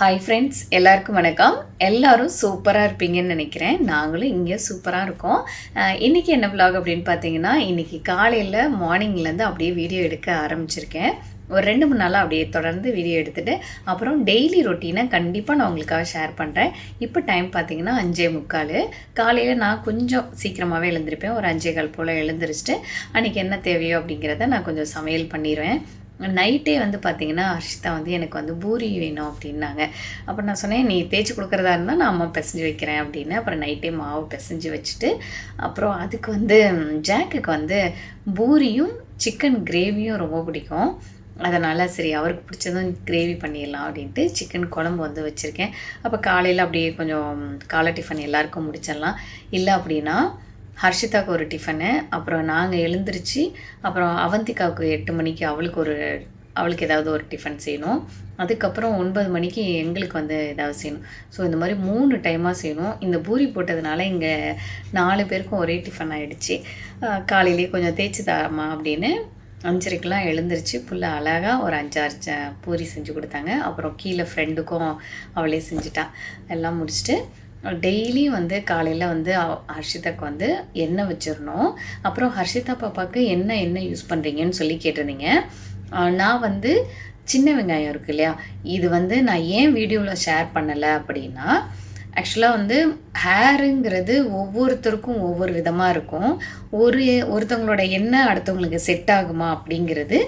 Hi friends எல்லாருக்கும் வணக்கம். எல்லாரும் சூப்பராக இருப்பீங்கன்னு நினைக்கிறேன். நாங்களும் இங்கே சூப்பராக இருக்கோம். இன்றைக்கி என்ன விலாக் அப்படின்னு பார்த்தீங்கன்னா இன்றைக்கி காலையில் மார்னிங்லேருந்து அப்படியே வீடியோ எடுக்க ஆரம்பிச்சிருக்கேன். ஒரு ரெண்டு மூணு நாளாக அப்படியே தொடர்ந்து வீடியோ எடுத்துகிட்டு அப்புறம் டெய்லி ரொட்டீனை கண்டிப்பாக நான் உங்களுக்காக ஷேர் பண்ணுறேன் இப்போ டைம் பார்த்தீங்கன்னா அஞ்சே முக்கால். காலையில் நான் கொஞ்சம் சீக்கிரமாகவே எழுந்திருப்பேன். ஒரு அஞ்சே கால் போல் எழுந்திரிச்சிட்டு அன்றைக்கி என்ன தேவையோ அப்படிங்கிறத நான் கொஞ்சம் சமையல் பண்ணிடுவேன் நைட்டே வந்து பார்த்தீங்கன்னா ஹர்ஷிதா வந்து எனக்கு வந்து பூரி வேணும் அப்படின்னாங்க. அப்போ நான் சொன்னேன் நீ தேய்ச்சி கொடுக்குறதா இருந்தால் நான் அம்மா பிசைஞ்சு வைக்கிறேன் அப்படின்னு. அப்புறம் நைட்டே மாவு பிசைஞ்சு வச்சுட்டு அப்புறம் அதுக்கு வந்து ஜாக்குக்கு வந்து பூரியும் சிக்கன் கிரேவியும் ரொம்ப பிடிக்கும். அதனால் சரி அவருக்கு பிடிச்சதும் கிரேவி பண்ணிடலாம் அப்படின்ட்டு சிக்கன் குழம்பு வந்து வச்சுருக்கேன். அப்போ காலையில் அப்படியே கொஞ்சம் காலை டிஃபன் எல்லாருக்கும் முடிச்சிடலாம். இல்லை அப்படின்னா ஹர்ஷிதாவுக்கு ஒரு டிஃபனு அப்புறம் நாங்கள் எழுந்திரிச்சு அப்புறம் அவந்திகாவுக்கு எட்டு மணிக்கு அவளுக்கு ஒரு அவளுக்கு ஏதாவது ஒரு டிஃபன் செய்யணும். அதுக்கப்புறம் ஒன்பது மணிக்கு எங்களுக்கு வந்து ஏதாவது செய்யணும். ஸோ இந்த மாதிரி மூணு டைமாக செய்யணும். இந்த பூரி போட்டதுனால இங்கே நாலு பேருக்கும் ஒரே டிஃபன் ஆகிடுச்சு காலையிலேயே கொஞ்சம் தேய்ச்சி தரமா அப்படின்னு அஞ்சரைக்கெலாம் எழுந்திரிச்சு. புள்ள அழகாக ஒரு அஞ்சாறு ச- பூரி செஞ்சு கொடுத்தாங்க. அப்புறம் கீழே ஃப்ரெண்டுக்கும் அவளே செஞ்சுட்டா. எல்லாம் முடிச்சுட்டு டெய்லியும் வந்து காலையில் வந்து ஹர்ஷிதாக்கு வந்து எண்ணெய் வச்சிடணும். அப்புறம் ஹர்ஷிதா பாப்பாவுக்கு என்ன எண்ணெய் யூஸ் பண்ணுறீங்கன்னு சொல்லி கேட்டிருந்தீங்க. நான் வந்து சின்ன வெங்காயம் இருக்கு இல்லையா? இது வந்து நான் ஏன் வீடியோவில் ஷேர் பண்ணலை அப்படின்னா ஆக்சுவலாக வந்து ஹேருங்கிறது ஒவ்வொருத்தருக்கும் ஒவ்வொரு விதமாக இருக்கும். ஒரு ஒருத்தவங்களோட எண்ணெய் அடுத்தவங்களுக்கு செட் ஆகுமா அப்படிங்கிறது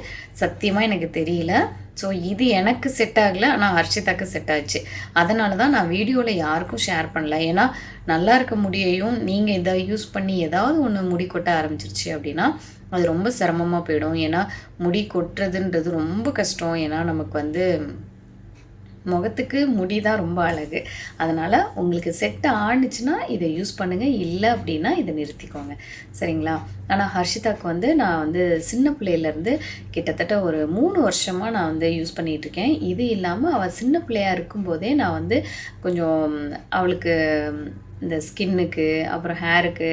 சத்தியமாக எனக்கு தெரியல. ஸோ இது எனக்கு செட் ஆகலை ஆனால் ஹர்ஷிதாக்கு செட் ஆச்சு. அதனால தான் நான் வீடியோவில் யாருக்கும் ஷேர் பண்ணல. ஏன்னா நல்லா இருக்க முடியையும் நீங்கள் இதை யூஸ் பண்ணி ஏதாவது ஒன்று முடி கொட்ட ஆரம்பிச்சிருச்சு அப்படின்னா அது ரொம்ப சிரமமாக போயிடும். ஏன்னா முடி கொட்டுறதுன்றது ரொம்ப கஷ்டம். ஏன்னா நமக்கு வந்து முகத்துக்கு முடி தான் ரொம்ப அழகு. அதனால் உங்களுக்கு செட் ஆணுச்சுன்னா இதை யூஸ் பண்ணுங்கள் இல்லை அப்படின்னா இதை நிறுத்திக்கோங்க. சரிங்களா? ஆனால் ஹர்ஷிதாக்கு வந்து நான் வந்து சின்ன பிள்ளையிலேருந்து கிட்டத்தட்ட ஒரு மூணு வருஷமாக நான் வந்து யூஸ் பண்ணிகிட்ருக்கேன் இது இல்லாமல் அவள் சின்ன பிள்ளையாக இருக்கும்போதே நான் வந்து கொஞ்சம் அவளுக்கு இந்த ஸ்கின்னுக்கு அப்புறம் ஹேருக்கு.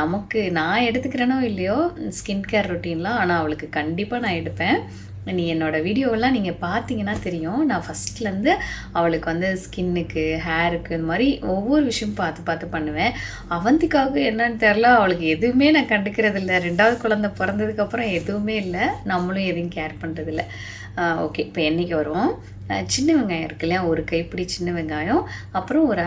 நமக்கு நான் எடுத்துக்கிறேனோ இல்லையோ ஸ்கின் கேர் ரொட்டீன்லாம் ஆனால் அவளுக்கு கண்டிப்பாக நான் எடுப்பேன். நீ என்னோடய வீடியோவெல்லாம் நீங்கள் பார்த்தீங்கன்னா தெரியும். நான் ஃபஸ்ட்லேருந்து அவளுக்கு வந்து ஸ்கின்னுக்கு ஹேருக்கு இந்த மாதிரி ஒவ்வொரு விஷயம் பார்த்து பார்த்து பண்ணுவேன். அவந்திக்காவுக்கு என்னன்னு தெரில. அவளுக்கு எதுவுமே நான் கண்டுக்கிறது இல்லை. ரெண்டாவது குழந்தை பிறந்ததுக்கப்புறம் எதுவுமே இல்லை. நம்மளும் எதுவும் கேர் பண்ணுறதில்ல ஓகே இப்போ என்னைக்கு வரும் சின்ன வெங்காயம் இருக்கு இல்லையா? ஒரு கைப்பிடி சின்ன வெங்காயம். அப்புறம் ஒரு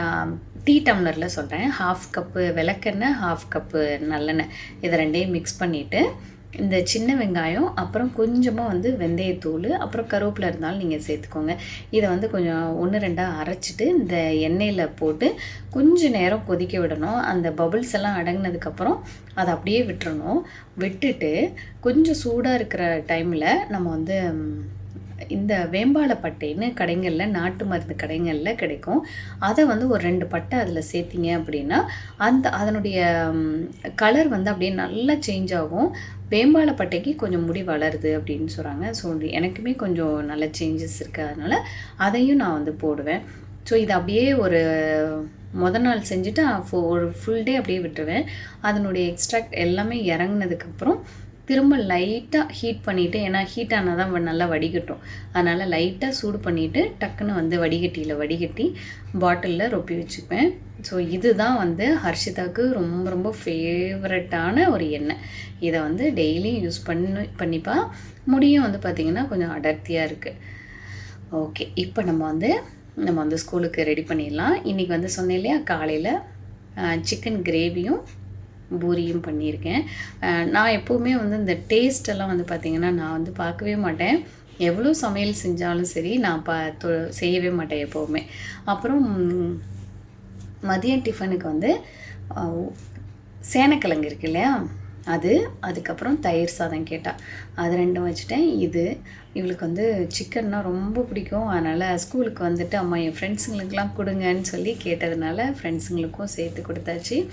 டீ டம்ளரில் சொல்கிறேன் ஹாஃப் கப்பு விளக்கெண்ணெய் ஹாஃப் கப்பு நல்லெண்ணெய். இதை ரெண்டையும் மிக்ஸ் பண்ணிவிட்டு இந்த சின்ன வெங்காயம் அப்புறம் கொஞ்சமாக வந்து வெந்தயத்தூள் அப்புறம் கருவேப்பிலை இருந்தாலும் நீங்கள் சேர்த்துக்கோங்க. இதை வந்து கொஞ்சம் ஒன்று ரெண்டாக அரைச்சிட்டு இந்த எண்ணெயில் போட்டு கொஞ்சம் நேரம் கொதிக்க விடணும். அந்த பபுள்ஸ் எல்லாம் அடங்கினதுக்கப்புறம் அதை அப்படியே விட்டுறணும். விட்டுட்டு கொஞ்சம் சூடாக இருக்கிற டைமில் நம்ம வந்து இந்த வேம்பாலப்பட்டைன்னு கடைங்களில் நாட்டு மருந்து கடைங்களில் கிடைக்கும். அதை வந்து ஒரு ரெண்டு பட்டை அதில் சேர்த்திங்க அப்படின்னா அந்த அதனுடைய கலர் வந்து அப்படியே நல்லா சேஞ்ச் ஆகும். வேம்பாலப்பட்டைக்கு கொஞ்சம் முடி வளருது அப்படின்னு சொல்கிறாங்க ஸோ எனக்குமே கொஞ்சம் நல்ல சேஞ்சஸ் இருக்குது அதனால் அதையும் நான் வந்து போடுவேன். ஸோ இது அப்படியே ஒரு முத நாள் செஞ்சுட்டு ஒரு ஃபுல் டே அப்படியே விட்டுருவேன். அதனுடைய எக்ஸ்ட்ராக்ட் எல்லாமே இறங்குனதுக்கப்புறம் திரும்ப லைட்டாக ஹீட் பண்ணிவிட்டு ஏன்னா ஹீட் ஆனால் தான் வ- நல்லா வடிகட்டும். அதனால் லைட்டாக சூடு பண்ணிவிட்டு டக்குன்னு வந்து வடிகட்டியில் வடிகட்டி பாட்டிலில் ரொப்பி வச்சுப்பேன். ஸோ இதுதான் வந்து ஹர்ஷிதாவுக்கு ரொம்ப ரொம்ப ஃபேவரட்டான ஒரு எண்ணெய். இதை வந்து டெய்லியும் யூஸ் பண்ணி பண்ணிப்பா. முடியும் வந்து பார்த்திங்கன்னா கொஞ்சம் அடர்த்தியாக இருக்குது ஓகே இப்போ நம்ம வந்து நம்ம வந்து ஸ்கூலுக்கு ரெடி பண்ணிடலாம். இன்றைக்கி வந்து சொன்னேன் இல்லையா காலையில் சிக்கன் கிரேவியும் பூரியும் பண்ணியிருக்கேன். நான் எப்போவுமே வந்து இந்த டேஸ்டெல்லாம் வந்து பார்த்திங்கன்னா நான் வந்து பார்க்கவே மாட்டேன். எவ்வளோ சமையல் செஞ்சாலும் சரி நான் பா தொ- செய்யவே மாட்டேன் எப்போவுமே. அப்புறம் மதிய மதியம் டிஃபனுக்கு வந்து சேனக்கிழங்கு இருக்கு இல்லையா? அது அதுக்கப்புறம் தயிர் சாதம் கேட்டால் அது ரெண்டும் வச்சுட்டேன். இது இவளுக்கு வந்து சிக்கன்னா ரொம்ப பிடிக்கும். அதனால் ஸ்கூலுக்கு வந்துட்டு அம்மா என் ஃப்ரெண்ட்ஸுங்களுக்கெல்லாம் கொடுங்கன்னு சொல்லி கேட்டதுனால ஃப்ரெண்ட்ஸுங்களுக்கும் சேர்த்து கொடுத்தாச்சு.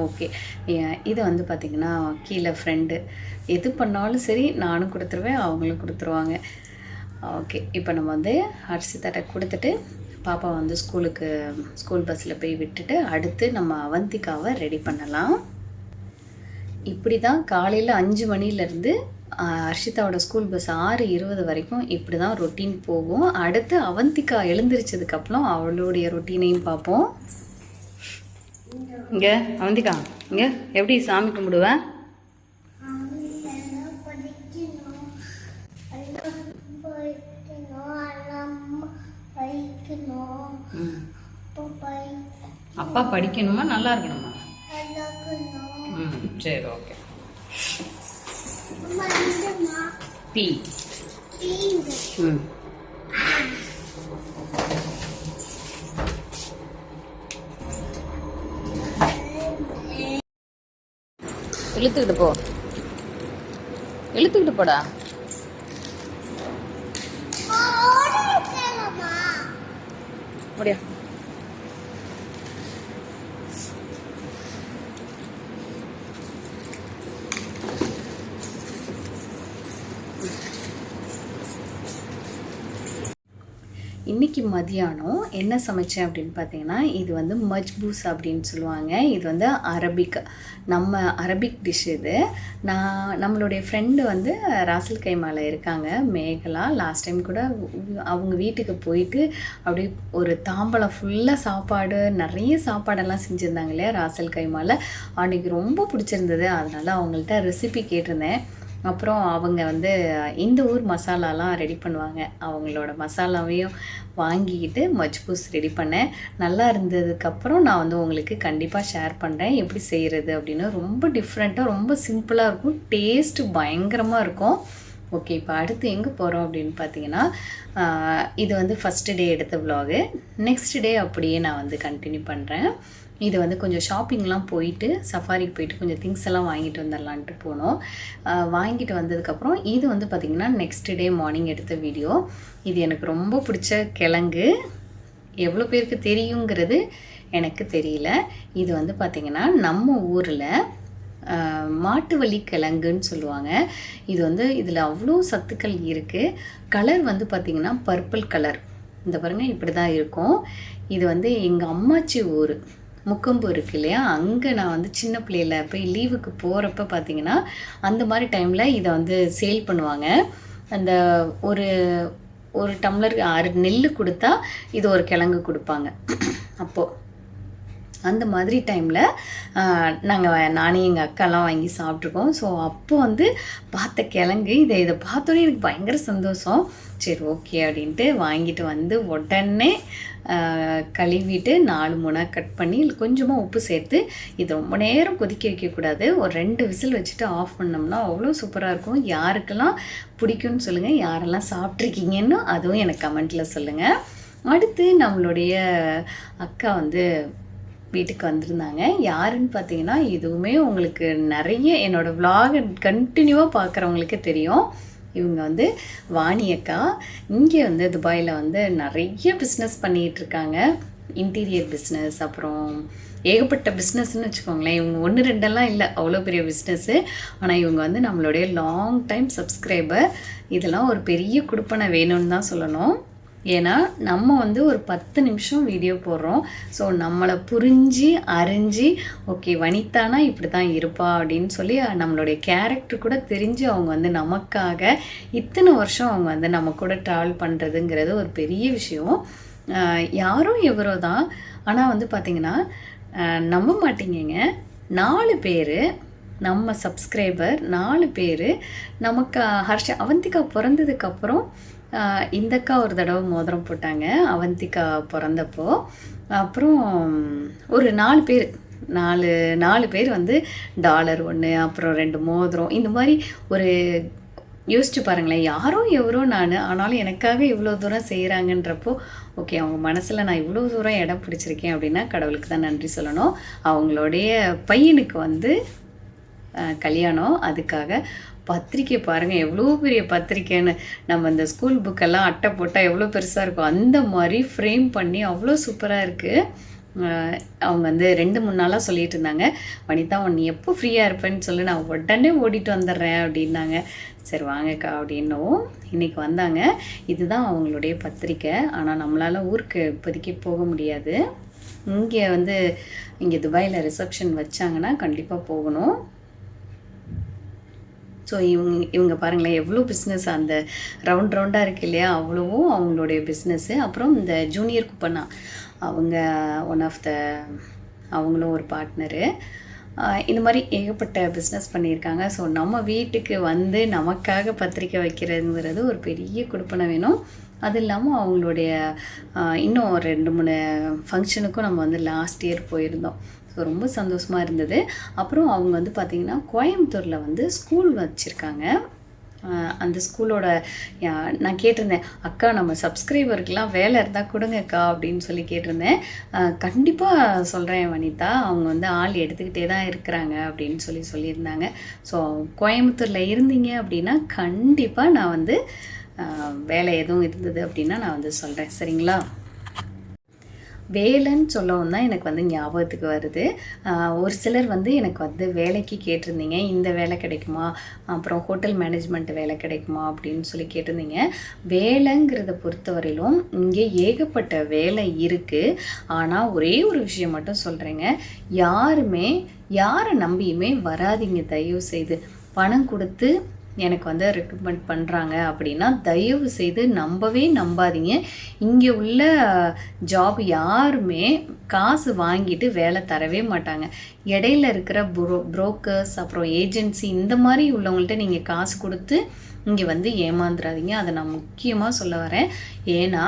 ஓகே இது வந்து பார்த்திங்கன்னா கீழே ஃப்ரெண்டு எது பண்ணாலும் சரி நானும் கொடுத்துருவேன் அவங்களும் கொடுத்துருவாங்க. ஓகே இப்போ நம்ம வந்து ஹர்ஷிதாட்ட கொடுத்துட்டு பாப்பா வந்து ஸ்கூலுக்கு ஸ்கூல் பஸ்ஸில் போய் விட்டுட்டு அடுத்து நம்ம அவந்திகாவை ரெடி பண்ணலாம். இப்படி தான் காலையில் அஞ்சு மணிலேருந்து அர்ஷிதாவோட ஸ்கூல் பஸ் ஆறு இருபது வரைக்கும் இப்படி தான் ரொட்டீன் போகும். அடுத்து அவந்திகா எழுந்திரிச்சதுக்கப்புறம் அவளுடைய ரொட்டீனையும் பார்ப்போம் இங்கே அவந்திகா இங்கே எப்படி சாமி கும்பிடுவேன் அப்பா படிக்கணுமா? நல்லா இருக்கணுமா? ம் சரி ஓகே. பி. ம். இழுத்துக்கிட்டு போ. இழுத்துக்கிட்டு போடா. முடியா இன்றைக்கி மதியானம் என்ன சமைச்சேன் அப்படின்னு பார்த்தீங்கன்னா இது வந்து மஜ்பூஸ் அப்படின்னு சொல்லுவாங்க. இது வந்து அரபிக் நம்ம அரபிக் டிஷ் இது. நான் நம்மளுடைய ஃப்ரெண்டு வந்து ராசல் கைமால இருக்காங்க மேகலா. லாஸ்ட் டைம் கூட அவங்க வீட்டுக்கு போயிட்டு அப்படியே ஒரு தாம்பலம் ஃபுல்லாக சாப்பாடு நிறைய சாப்பாடெல்லாம் செஞ்சுருந்தாங்க இல்லையா ராசல் கைமால. அன்றைக்கி ரொம்ப பிடிச்சிருந்தது. அதனால அவங்கள்ட்ட ரெசிபி கேட்டிருந்தேன். அப்புறம் அவங்க வந்து இந்த ஊர் மசாலாலாம் ரெடி பண்ணுவாங்க. அவங்களோட மசாலாவையும் வாங்கிக்கிட்டு மஜ்பூஸ் ரெடி பண்ணேன். நல்லா இருந்ததுக்கப்புறம் நான் வந்து உங்களுக்கு கண்டிப்பாக ஷேர் பண்ணுறேன் எப்படி செய்கிறது அப்படின்னு. ரொம்ப டிஃப்ரெண்ட்டாக ரொம்ப சிம்பிளாக இருக்கும். டேஸ்ட்டு பயங்கரமாக இருக்கும். ஓகே இப்போ அடுத்து எங்கே போகிறோம் அப்படின்னு பார்த்தீங்கன்னா இது வந்து ஃபஸ்ட்டு டே எடுத்த விலாகு நெக்ஸ்ட் டே அப்படியே நான் வந்து கண்டினியூ பண்ணுறேன் இது வந்து கொஞ்சம் ஷாப்பிங்லாம் போயிட்டு சஃபாரிக்கு போயிட்டு கொஞ்சம் திங்ஸ் எல்லாம் வாங்கிட்டு வந்துடலான்ட்டு போனோம். வாங்கிட்டு வந்ததுக்கப்புறம் இது வந்து பார்த்திங்கன்னா நெக்ஸ்ட் டே மார்னிங் எடுத்த வீடியோ இது எனக்கு ரொம்ப பிடிச்ச கிழங்கு. எவ்வளோ பேருக்கு தெரியுங்கிறது எனக்கு தெரியல. இது வந்து பார்த்திங்கன்னா நம்ம ஊரில் மாட்டு வலி கிழங்குன்னு சொல்லுவாங்க. இது வந்து இதில் அவ்வளோ சத்துக்கள் இருக்குது கலர் வந்து பார்த்திங்கன்னா பர்பிள் கலர் இந்த பாருங்கள் இப்படி தான் இருக்கும். இது வந்து எங்கள் அம்மாச்சி ஊர். முக்கம்பு இருக்கு இல்லையா? அங்கே நான் வந்து சின்ன பிள்ளையில் போய் லீவுக்கு போகிறப்ப பார்த்தீங்கன்னா அந்த மாதிரி டைமில் இதை வந்து சேல் பண்ணுவாங்க. அந்த ஒரு ஒரு டம்ளர் ஆறு நெல் கொடுத்தா இது ஒரு கிழங்கு கொடுப்பாங்க. அப்போது அந்த மாதிரி டைமில் நாங்கள் நானே எங்கள் அக்காலாம் வாங்கி சாப்பிட்ருக்கோம் ஸோ அப்போ வந்து பார்த்த கிழங்கு இதை இதை பார்த்தோன்னே எனக்கு பயங்கர சந்தோஷம். சரி ஓகே அப்படின்ட்டு வாங்கிட்டு வந்து உடனே கழுவிட்டு நாலு மூணாக கட் பண்ணி கொஞ்சமாக உப்பு சேர்த்து இது ரொம்ப நேரம் கொதிக்க வைக்கக்கூடாது ஒரு ரெண்டு விசில் வச்சுட்டு ஆஃப் பண்ணோம்னா அவ்வளோ சூப்பராக இருக்கும். யாருக்கெல்லாம் பிடிக்கும்னு சொல்லுங்கள் யாரெல்லாம் சாப்பிட்ருக்கீங்கன்னு அதுவும் எனக்கு கமெண்ட்டில் சொல்லுங்கள் அடுத்து நம்மளுடைய அக்கா வந்து வீட்டுக்கு வந்திருந்தாங்க. யாருன்னு பார்த்தீங்கன்னா இதுவுமே உங்களுக்கு நிறைய என்னோடய vlog கண்டினியூவாக பார்க்குறவங்களுக்கு தெரியும். இவங்க வந்து வாணி அக்கா இங்கே வந்து துபாயில் வந்து நிறைய பிஸ்னஸ் பண்ணிகிட்ருக்காங்க இன்டீரியர் பிஸ்னஸ் அப்புறம் ஏகப்பட்ட பிஸ்னஸ்ன்னு வச்சுக்கோங்களேன். இவங்க ஒன்று ரெண்டெல்லாம் இல்லை. அவ்வளோ பெரிய பிஸ்னஸ்ஸு ஆனால் இவங்க வந்து நம்மளுடைய லாங் டைம் சப்ஸ்கிரைபர் இதெல்லாம் ஒரு பெரிய குடுப்பனை வேணும்னு தான் சொல்லணும். ஏன்னா நம்ம வந்து ஒரு பத்து நிமிஷம் வீடியோ போடுறோம். ஸோ நம்மளை புரிஞ்சு அறிஞ்சு ஓகே வனிதானா இப்படி தான் இருப்பா? அப்படின்னு சொல்லி நம்மளுடைய கேரக்டர் கூட தெரிஞ்சு அவங்க வந்து நமக்காக இத்தனை வருஷம் அவங்க வந்து நம்ம கூட ட்ராவல் பண்ணுறதுங்கிறது ஒரு பெரிய விஷயம். யாரும் யாரோ எவரோ தான். ஆனால் வந்து பார்த்திங்கன்னா நம்ப மாட்டீங்கங்க. நாலு பேர் நம்ம சப்ஸ்கிரைபர் நாலு பேர் நமக்கு ஹர்ஷ அவந்திகா பிறந்ததுக்கப்புறம் இந்தக்கா இந்த அக்கா ஒரு தடவை மோதிரம் போட்டாங்க. அவந்திக்கா பிறந்தப்போ. அப்புறம் ஒரு நாலு பேர். நாலு நாலு பேர் வந்து டாலர் ஒன்று அப்புறம் ரெண்டு மோதிரம். இந்த மாதிரி ஒரு யோசிச்சு பாருங்களேன். யாரோ எவரோ நான். ஆனாலும் எனக்காக இவ்வளோ தூரம் செய்கிறாங்கன்றப்போ ஓகே அவங்க மனசில் நான் இவ்வளோ தூரம் இடம் பிடிச்சிருக்கேன் அப்படின்னா கடவுளுக்கு தான் நன்றி சொல்லணும். அவங்களுடைய பையனுக்கு வந்து கல்யாணம். அதுக்காக பத்திரிக்கை பாருங்கள் எவ்வளோ பெரிய பத்திரிக்கைன்னு. நம்ம இந்த ஸ்கூல் புக்கெல்லாம் அட்டை போட்டால் எவ்வளோ பெருசாக இருக்கும். அந்த மாதிரி ஃப்ரேம் பண்ணி அவ்வளோ சூப்பராக இருக்குது அவங்க வந்து ரெண்டு மூணு நாளாக சொல்லிட்டு இருந்தாங்க. வனிதா உன் எப்போ ஃப்ரீயாக இருப்பேன்னு சொல்லி. நான் உடனே ஓடிட்டு வந்துடுறேன் அப்படின்னாங்க. சரி வாங்கக்கா அப்படின்னும். இன்றைக்கி வந்தாங்க. இதுதான் அவங்களுடைய பத்திரிக்கை. ஆனால் நம்மளால் ஊருக்கு இப்போதைக்கு போக முடியாது. இங்கே வந்து இங்கே துபாயில் ரிசப்ஷன் வச்சாங்கன்னா கண்டிப்பாக போகணும். ஸோ இவங்க இவங்க பாருங்களேன் எவ்வளோ பிஸ்னஸ் அந்த ரவுண்ட் ரவுண்டாக இருக்கு இல்லையா? அவ்வளவும் அவங்களுடைய பிஸ்னஸ்ஸு அப்புறம் இந்த ஜூனியர் குப்பண்ணா அவங்க ஒன் ஆஃப் த அவங்களும் ஒரு பார்ட்னரு இந்த மாதிரி ஏகப்பட்ட பிஸ்னஸ் பண்ணியிருக்காங்க. ஸோ நம்ம வீட்டுக்கு வந்து நமக்காக பத்திரிக்கை வைக்கிறதுங்கிறது ஒரு பெரிய கொடுப்பனை வேணும். அது இல்லாமல் அவங்களுடைய இன்னும் ஒரு ரெண்டு மூணு ஃபங்க்ஷனுக்கும் நம்ம வந்து லாஸ்ட் இயர் போயிருந்தோம். ஸோ ரொம்ப சந்தோஷமாக இருந்தது. அப்புறம் அவங்க வந்து பார்த்திங்கன்னா கோயம்புத்தூரில் வந்து ஸ்கூல் வச்சுருக்காங்க. அந்த ஸ்கூலோட யா- நான் கேட்டிருந்தேன் அக்கா நம்ம சப்ஸ்கிரைபருக்கெலாம் வேலை இருந்தால் கொடுங்கக்கா அப்படின்னு சொல்லி கேட்டிருந்தேன். கண்டிப்பாக சொல்கிறேன் வனிதா அவங்க வந்து ஆள் எடுத்துக்கிட்டே தான் இருக்கிறாங்க அப்படின்னு சொல்லி சொல்லியிருந்தாங்க. ஸோ கோயம்புத்தூரில் இருந்தீங்க அப்படின்னா கண்டிப்பாக நான் வந்து வேலை எதுவும் இருந்தது அப்படின்னா நான் வந்து சொல்கிறேன் சரிங்களா? வேலைன்னு சொல்லவும் தான் எனக்கு வந்து ஞாபகத்துக்கு வருது. ஒரு சிலர் வந்து எனக்கு வந்து வேலைக்கு கேட்டிருந்தீங்க. இந்த வேலை கிடைக்குமா? அப்புறம் ஹோட்டல் மேனேஜ்மெண்ட் வேலை கிடைக்குமா? அப்படின்னு சொல்லி கேட்டிருந்தீங்க. வேலைங்கிறத பொறுத்தவரையிலும் இங்கே ஏகப்பட்ட வேலை இருக்குது ஆனால் ஒரே ஒரு விஷயம் மட்டும் சொல்கிறேங்க யாருமே யாரை நம்பியுமே வராதீங்க தயவு செய்து. பணம் கொடுத்து எனக்கு வந்து ரெக்கமெண்ட் பண்ணுறாங்க அப்படின்னா தயவு செய்து நம்பவே நம்பாதீங்க. இங்கே உள்ள ஜாப் யாருமே காசு வாங்கிட்டு வேலை தரவே மாட்டாங்க. இடையில இருக்கிற ப்ரோ ப்ரோக்கர்ஸ் அப்புறம் ஏஜென்சி இந்த மாதிரி உள்ளவங்கள்ட்ட நீங்கள் காசு கொடுத்து இங்கே வந்து ஏமாந்துடாதீங்க அதை நான் முக்கியமாக சொல்ல வரேன். ஏன்னா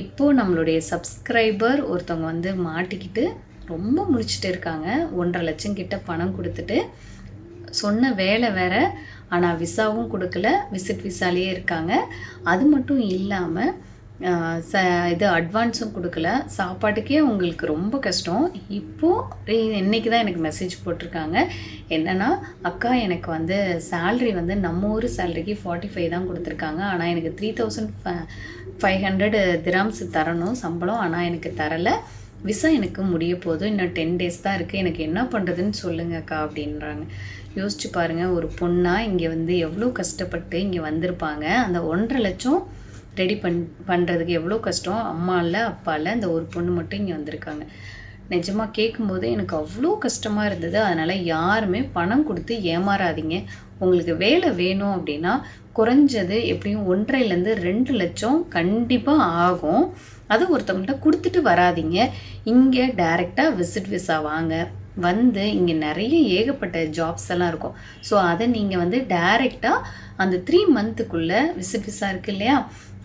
இப்போது நம்மளுடைய சப்ஸ்கிரைபர் ஒருத்தவங்க வந்து மாட்டிக்கிட்டு ரொம்ப முடிச்சுட்டு இருக்காங்க. ஒன்றரை லட்சம் கிட்ட பணம் கொடுத்துட்டு சொன்ன வேலை வேற ஆனால் விசாவும் கொடுக்கல. விசிட் விசாலேயே இருக்காங்க. அது மட்டும் இல்லாமல் ச இது அட்வான்ஸும் கொடுக்கல. சாப்பாட்டுக்கே உங்களுக்கு ரொம்ப கஷ்டம். இப்போது இன்னைக்கு தான் எனக்கு மெசேஜ் போட்டிருக்காங்க. என்னென்னா அக்கா எனக்கு வந்து சேல்ரி வந்து நம்ம ஊர் சேலரிக்கு ஃபார்ட்டி ஃபைவ் தான் கொடுத்துருக்காங்க. ஆனால் எனக்கு three thousand five hundred dirhams தரணும் சம்பளம் ஆனால் எனக்கு தரலை. விசா எனக்கு முடிய போதும். இன்னும் டென் டேஸ் தான் இருக்குது எனக்கு என்ன பண்ணுறதுன்னு சொல்லுங்கக்கா அப்படின்றாங்க. யோசிச்சு பாருங்கள் ஒரு பொண்ணாக இங்கே வந்து எவ்வளோ கஷ்டப்பட்டு இங்கே வந்திருப்பாங்க. அந்த ஒன்றரை லட்சம் ரெடி பண் பண்ணுறதுக்கு எவ்வளோ கஷ்டம்? அம்மா இல்லை அப்பா இல்லை அந்த ஒரு பொண்ணு மட்டும் இங்கே வந்திருக்காங்க. நிஜமாக கேட்கும்போது எனக்கு அவ்வளோ கஷ்டமாக இருந்தது. அதனால் யாருமே பணம் கொடுத்து ஏமாறாதீங்க. உங்களுக்கு வேலை வேணும் அப்படின்னா குறைஞ்சது எப்படியும் ஒன்றரைலேருந்து ரெண்டு லட்சம் கண்டிப்பாக ஆகும். அது ஒருத்தவங்கள்ட்ட கொடுத்துட்டு வராதீங்க. இங்கே டைரெக்டாக விசிட் விசா வாங்க. வந்து இங்கே நிறைய ஏகப்பட்ட ஜாப்ஸ் எல்லாம் இருக்கும். ஸோ அதை நீங்கள் வந்து டைரெக்டாக அந்த த்ரீ மந்த்துக்குள்ளே விசிட் விசா இருக்கு இல்லையா?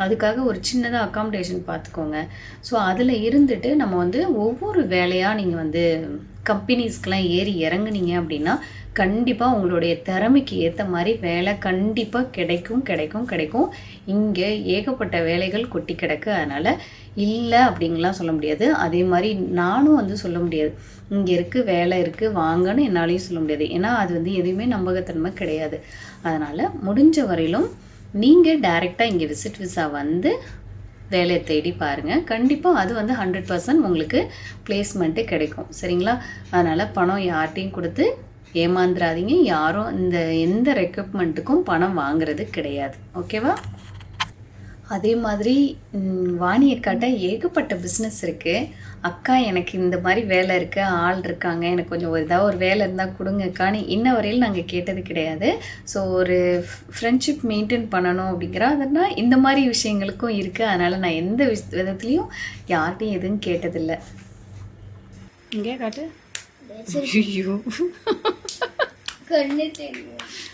அதுக்காக ஒரு சின்னதாக அக்காமடேஷன் பார்த்துக்கோங்க ஸோ அதில் இருந்துட்டு நம்ம வந்து ஒவ்வொரு வேலையாக நீங்கள் வந்து கம்பெனிஸ்க்கெலாம் ஏறி இறங்குனீங்க அப்படின்னா கண்டிப்பாக உங்களுடைய திறமைக்கு ஏற்ற மாதிரி வேலை கண்டிப்பாக கிடைக்கும் கிடைக்கும் கிடைக்கும். இங்கே ஏகப்பட்ட வேலைகள் கொட்டி கிடக்கு. அதனால் இல்லை அப்படிங்கலாம் சொல்ல முடியாது. அதே மாதிரி நானும் வந்து சொல்ல முடியாது. இங்கே இருக்குது வேலை இருக்குது வாங்கன்னு என்னாலையும் சொல்ல முடியாது. ஏன்னா அது வந்து எதுவுமே நம்பகத்தன்மை கிடையாது. அதனால் முடிஞ்ச வரையிலும் நீங்கள் டைரெக்டாக இங்கே விசிட் விசா வந்து வேலையை தேடி பாருங்கள் கண்டிப்பாக அது வந்து ஹண்ட்ரட் பர்சன்ட் உங்களுக்கு பிளேஸ்மெண்ட்டு கிடைக்கும். சரிங்களா? அதனால் பணம் யார்கிட்டையும் கொடுத்து ஏமாந்துடாதீங்க யாரும் இந்த எந்த ரெக்யூப்மெண்ட்டுக்கும் பணம் வாங்குறது கிடையாது. ஓகேவா அதே மாதிரி ம், வாணி அக்காட்ட ஏகப்பட்ட பிஸ்னஸ் இருக்குது அக்கா எனக்கு இந்த மாதிரி வேலை இருக்குது ஆள் இருக்காங்க எனக்கு கொஞ்சம் ஒரு ஏதாவது ஒரு வேலை இருந்தால் கொடுங்கக்கான்னு இன்ன வரையில் நாங்கள் கேட்டது கிடையாது. ஸோ ஒரு ஃப்ரெண்ட்ஷிப் மெயின்டைன் பண்ணணும் அப்படிங்கிற அதனால் இந்த மாதிரி விஷயங்களுக்கும் இருக்குது அதனால் நான் எந்த விதத்துலேயும் யார்கிட்டையும் எதுவும் கேட்டதில்லை. இங்கே காட்டு. ஐயோ.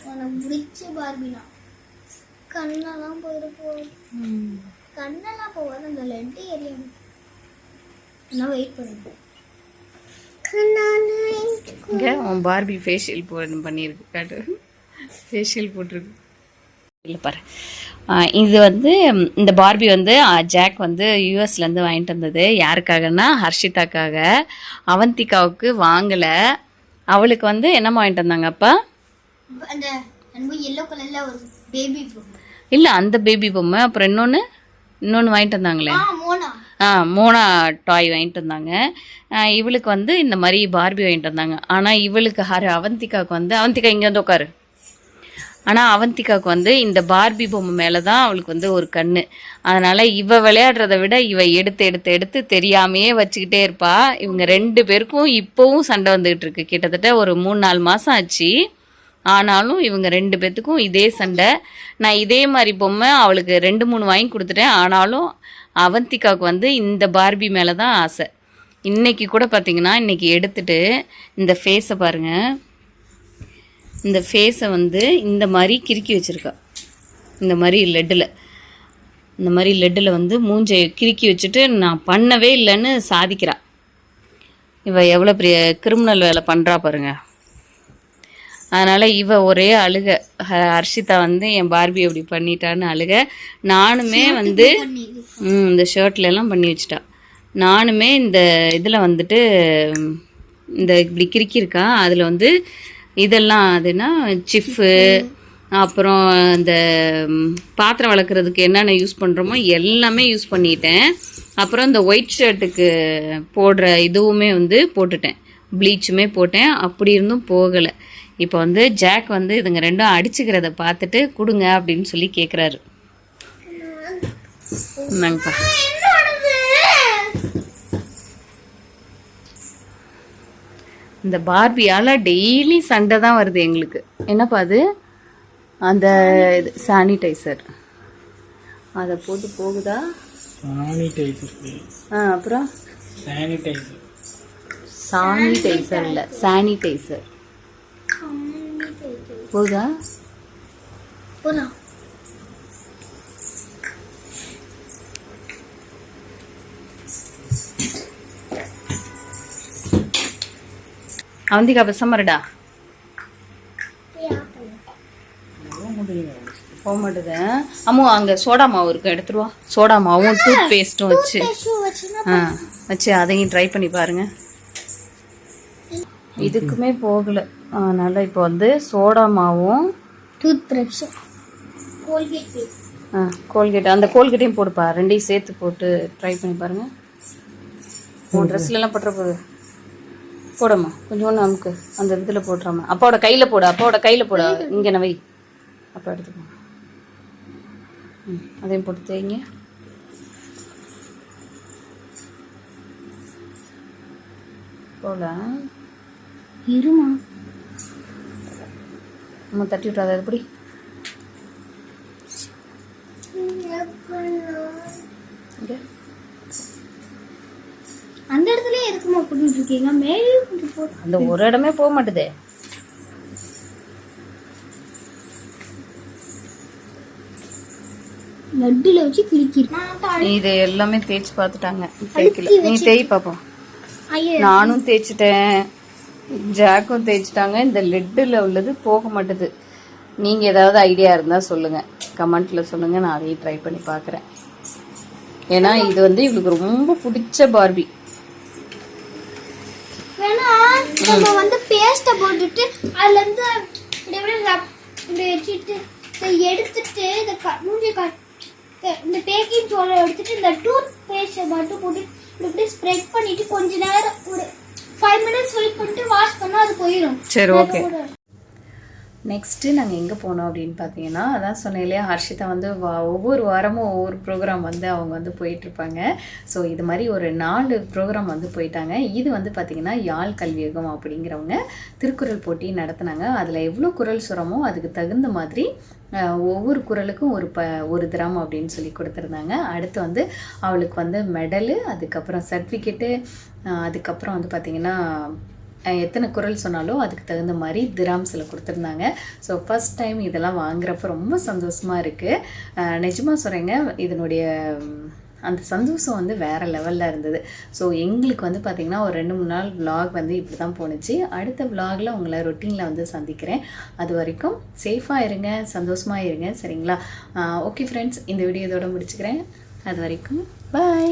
உனக்கு பிடிச்ச பார்பினா கண்ணெல்லாம் போயிட போகுது கண்ணெல்லாம் போகாது அந்த லெட்டு எரியும் நான் வெயிட் பண்ணுறேன். இங்கே உன் பார்பி ஃபேஷியல் போ பண்ணியிருக்கு காட்டு. ஃபேஷியல் போட்டிருக்கு. இல்லை பாரு. இது வந்து இந்த பார்பி வந்து ஜாக் வந்து யூஎஸ்லேருந்து வாங்கிட்டு வந்தது. யாருக்காகன்னா ஹர்ஷிதாக்காக. அவந்திகாவுக்கு வாங்கலை. அவளுக்கு வந்து என்னம்மா வாங்கிட்டு வந்தாங்க அப்பா? அந்த ரொம்ப எல்லோ கலர்ல ஒரு பேபி இல்லை அந்த பேபி பொம்மை. அப்புறம் இன்னொன்று இன்னொன்று வாங்கிட்டு வந்தாங்களே. ஆ மோனா. டாய் வாங்கிட்டு வந்தாங்க. இவளுக்கு வந்து இந்த மாதிரி பார்பி வாங்கிட்டு வந்தாங்க. ஆனால் இவளுக்கு ஹர் அவந்திகாவுக்கு வந்து அவந்திகா இங்கே வந்து உட்காரு ஆனால் அவந்திகாவுக்கு வந்து இந்த பார்பி பொம்மை மேலே தான் அவளுக்கு வந்து ஒரு கண்ணு. அதனால் இவ விளையாடுறத விட இவ எடுத்து எடுத்து எடுத்து தெரியாமையே வச்சுக்கிட்டே இருப்பா. இவங்க ரெண்டு பேருக்கும் இப்போவும் சண்டை வந்துக்கிட்டு இருக்கு. கிட்டத்தட்ட ஒரு மூணு நாலு மாதம் ஆச்சு. ஆனாலும் இவங்க ரெண்டு பேத்துக்கும் இதே சண்டை. நான் இதே மாதிரி பொம்மை அவளுக்கு ரெண்டு மூணு வாங்கி கொடுத்துட்டேன். ஆனாலும் அவந்திகாவுக்கு வந்து இந்த பார்பி மேலே தான் ஆசை. இன்னைக்கு கூட பார்த்தீங்கன்னா இன்னைக்கு எடுத்துட்டு இந்த ஃபேஸை பாருங்கள் இந்த ஃபேஸை வந்து இந்த மாதிரி கிறுக்கி வச்சுருக்கா. இந்த மாதிரி லெட்டில் இந்த மாதிரி லெட்டில் வந்து மூஞ்சை கிறுக்கி வச்சுட்டு நான் பண்ணவே இல்லைன்னு சாதிக்கிறா. இவள் எவ்வளோ பெரிய கிரிமினல் வேலை பண்ணுறா பாருங்கள் அதனால் இவ ஒரே அழுக. ஹ- ஹர்ஷிதா வந்து என் பார்பி அப்படி பண்ணிட்டான்னு அழுக. நானுமே வந்து ம், இந்த ஷர்ட்ல எல்லாம் பண்ணி வச்சிட்டா. நானுமே இந்த இதில் வந்துட்டு இந்த இப்படி கிறுக்கியிருக்கா அதில் வந்து இதெல்லாம் அதுனா சிஃப்பு அப்புறம் இந்த பாத்திரம் வளர்க்குறதுக்கு என்னென்ன யூஸ் பண்ணுறோமோ எல்லாமே யூஸ் பண்ணிட்டேன். அப்புறம் இந்த ஒயிட் ஷர்ட்டுக்கு போடுற இதுவுமே வந்து போட்டுட்டேன். ப்ளீச்சுமே போட்டேன். அப்படி இருந்தும் போகலை. இப்போ வந்து ஜாக் வந்து இதுங்க ரெண்டும் அடிச்சுக்கிறத பார்த்துட்டு கொடுங்க அப்படின்னு சொல்லி கேட்குறாரு நாங்கப்பா இந்த பார்பியால் டெய்லி சண்டை தான் வருது எங்களுக்கு. என்னப்பா அது? அந்த இது சானிடைசர் அதை போட்டு போகுதா? சானிடைசர் ஆ அப்புறம்? சானிடைசர் சானிடைசர் இல்லை சானிடைசர் போகுதா? போலாம். அவந்திகா பெசமரடா போக மாட்டுது அம்மு அங்கே சோடா மாவு இருக்கு எடுத்துருவா சோடா மாவும் டூத் பேஸ்ட்டும் வச்சு. ஆ வச்சு அதையும் ட்ரை பண்ணி பாருங்க. இதுக்குமே போகல. அதனால இப்போ வந்து சோடா மாவும் டூத் பிரஷ் கோல்கேட் ஆ கோல்கேட் அந்த கோல்கேட்டையும் போடுப்பா. ரெண்டையும் சேர்த்து போட்டு ட்ரை பண்ணி பாருங்க. உன் ட்ரெஸ்லலாம் பட்டுற போகுது போடம்மா. கொஞ்சோண்டு நமக்கு அந்த இதில் போட்டுறாம. அப்பாவோட கையில் போடு. அப்பாவோட கையில் போடு. இங்கே நான் வை அப்பா எடுத்துக்கோ. ம் அதையும் போட்டு தேய்ங்க. போல இருமா? நம்ம தட்டி விட்றாத எப்படி அந்த இடத்துல எதுக்குமா போட்டுட்டு இருக்கீங்க? போட்டு அந்த ஒரு இடமே போக மாட்டுதே. லட்டுல வச்சு கிளிக்கிறேன் இது எல்லாமே தேய்ச்சி பார்த்துட்டாங்க. தேய்க்கல. நீ தேய் பாப்போம். ஐயோ. நானும் தேய்ச்சிட்டேன். ஜாக்கும் தேய்ச்சிட்டாங்க. இந்த லெட்டில் உள்ளது போக மாட்டுது. நீங்கள் ஏதாவது ஐடியா இருந்தால் சொல்லுங்கள் கமெண்ட்டில் சொல்லுங்கள் நான் அதையும் ட்ரை பண்ணி பார்க்குறேன் ஏன்னா இது வந்து இவளுக்கு ரொம்ப பிடிச்ச பார்பி வேணா நம்ம வந்து பேஸ்ட்டை போட்டுட்டு அதுலேருந்து இப்படி இப்படி rub- வச்சுட்டு இதை எடுத்துட்டு இந்த க- மூஞ்சி இந்த பேக்கிங் சோளை எடுத்துட்டு இந்த டூத் பேஸ்ட்டை மட்டும் போட்டு இப்படி இப்படி ஸ்ப்ரெட் பண்ணிட்டு கொஞ்ச நேரம் ஒரு ஃபைவ் மினிட்ஸ் வெயிட் பண்ணிட்டு வாஷ் பண்ணா அது போயிடும் சரி ஓகே நெக்ஸ்ட்டு நாங்கள் எங்கே போனோம் அப்படின்னு பார்த்தீங்கன்னா அதான் சொன்னேன் இல்லையா ஹர்ஷிதா வந்து வா- ஒவ்வொரு வாரமும் ஒவ்வொரு ப்ரோக்ராம் வந்து அவங்க வந்து போயிட்டுருப்பாங்க. ஸோ இது மாதிரி ஒரு நாலு ப்ரோக்ராம் வந்து போயிட்டாங்க. இது வந்து பார்த்திங்கன்னா யாழ் கல்வியகம் அப்படிங்கிறவங்க திருக்குறள் போட்டி நடத்துனாங்க. அதில் எவ்வளோ குரல் சுரமோ அதுக்கு தகுந்த மாதிரி ஒவ்வொரு குரலுக்கும் ஒரு ப ஒரு திராம் அப்படின்னு சொல்லி கொடுத்துருந்தாங்க. அடுத்து வந்து அவளுக்கு வந்து மெடலு அதுக்கப்புறம் சர்டிஃபிகேட்டு அதுக்கப்புறம் வந்து பார்த்திங்கன்னா எத்தனை குரல் சொன்னாலும் அதுக்கு தகுந்த மாதிரி திராம்ஸில் கொடுத்துருந்தாங்க. ஸோ ஃபஸ்ட் டைம் இதெல்லாம் வாங்குறப்ப ரொம்ப சந்தோஷமாக இருக்குது நிஜமாக சொல்கிறேங்க இதனுடைய அந்த சந்தோஷம் வந்து வேறு லெவலில் இருந்தது. ஸோ எங்களுக்கு வந்து பார்த்திங்கன்னா ஒரு ரெண்டு மூணு நாள் விலாக் வந்து இப்படி தான் போணுச்சு. அடுத்த விலாகில் உங்களை ரொட்டீனில் வந்து சந்திக்கிறேன். அது வரைக்கும் சேஃபாக இருங்க சந்தோஷமாக இருங்க சரிங்களா? ஓகே ஃப்ரெண்ட்ஸ் இந்த வீடியோ இதோட முடிச்சுக்கிறேன். அது வரைக்கும் பாய்